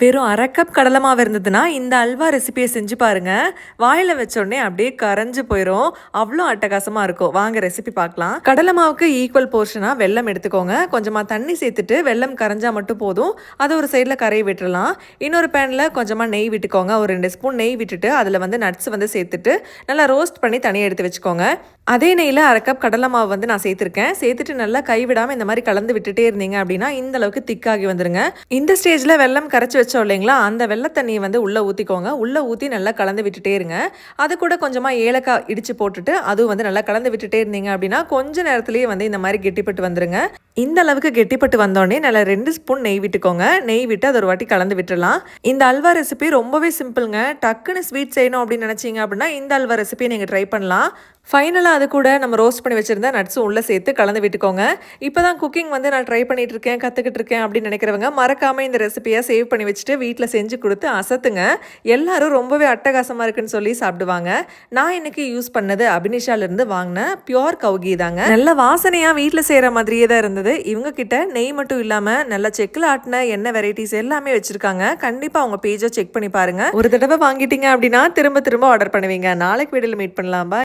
வெறும் அரை கப் கடலை மாவு இருந்ததுன்னா இந்த அல்வா ரெசிபியை செஞ்சு பாருங்க. வாயில் வச்சோடனே அப்படியே கரைஞ்சு போயிடும் அவ்வளோ அட்டகாசமாக இருக்கும். வாங்க ரெசிபி பார்க்கலாம். கடலை மாவுக்கு ஈக்குவல் போர்ஷனாக வெல்லம் எடுத்துக்கோங்க. கொஞ்சமாக தண்ணி சேர்த்துட்டு வெல்லம் கரைஞ்சா மட்டும் போதும். அதை ஒரு சைடில் கரையை விட்டுடலாம் இன்னொரு பேனில் கொஞ்சமாக நெய் விட்டுக்கோங்க. ஒரு ரெண்டு ஸ்பூன் நெய் விட்டுட்டு அதில் வந்து நட்ஸ் வந்து சேர்த்துட்டு நல்லா ரோஸ்ட் பண்ணி தனியாக எடுத்து வச்சுக்கோங்க. அதே நெய்யில் அரை கப் கடலை மாவு வந்து நான் சேர்த்துருக்கேன். சேர்த்துட்டு நல்லா கைவிடாமல் இந்த மாதிரி கலந்து விட்டுட்டே இருந்தீங்க அப்படின்னா இந்த அளவுக்கு திக்காகி வந்துருங்க. இந்த ஸ்டேஜில் வெல்லம் கரைச்சி வச்சோம் இல்லைங்களா அந்த வெள்ளை தண்ணியை வந்து உள்ளே ஊற்றிக்கோங்க உள்ளே ஊற்றி நல்லா கலந்து விட்டுட்டே இருங்க. அது கூட கொஞ்சமாக ஏலக்காய் இடித்து போட்டுட்டு அதுவும் வந்து நல்லா கலந்து விட்டுட்டே இருந்தீங்க அப்படின்னா கொஞ்ச நேரத்துலேயே வந்து இந்த மாதிரி கெட்டிப்பட்டு வந்துருங்க. இந்த அளவுக்கு கெட்டிப்பட்டு வந்தோடனே நல்லா ரெண்டு ஸ்பூன் நெய் விட்டுக்கோங்க. நெய் விட்டு அதை ஒரு வாட்டி கலந்து விட்டுடலாம் இந்த அல்வா ரெசிபி ரொம்பவே சிம்பிளுங்க. டக்குன்னு ஸ்வீட் செய்யணும் அப்படின்னு நினச்சிங்க அப்படின்னா இந்த அல்வா ரெசிபியை நீங்கள் ட்ரை பண்ணலாம். ஃபைனலாக அது கூட நம்ம ரோஸ்ட் பண்ணி வச்சுருந்தா நட்ஸும் உள்ளே சேர்த்து கலந்து விட்டுக்கோங்க. இப்போ தான் குக்கிங் வந்து நான் ட்ரை பண்ணிட்டு இருக்கேன் கற்றுக்கிட்டு இருக்கேன் அப்படின்னு நினைக்கிறவங்க மறக்காமல் இந்த ரெசிபியை சேவ் பண்ணி வச்சுட்டு வீட்டில் செஞ்சு கொடுத்து அசத்துங்க. எல்லாரும் ரொம்பவே அட்டகாசமாக இருக்குன்னு சொல்லி சாப்பிடுவாங்க. நான் இன்னைக்கு யூஸ் பண்ணது அபினிஷாலேருந்து வாங்கின பியோர் கவுகி தாங்க. நல்ல வாசனையாக வீட்டில் செய்கிற மாதிரியே தான் இருந்தது. இவங்க கிட்ட நெய் மட்டும் இல்லாமல் நல்ல செக்கில் ஆட்டின எண்ணெய் வெரைட்டிஸ் எல்லாமே வச்சுருக்காங்க. கண்டிப்பாக அவங்க பேஜை செக் பண்ணி பாருங்க. ஒரு தடவை வாங்கிட்டீங்க அப்படின்னா திரும்ப திரும்ப ஆர்டர் பண்ணுவீங்க. நாளைக்கு வீடியோவில் மீட் பண்ணலாம்.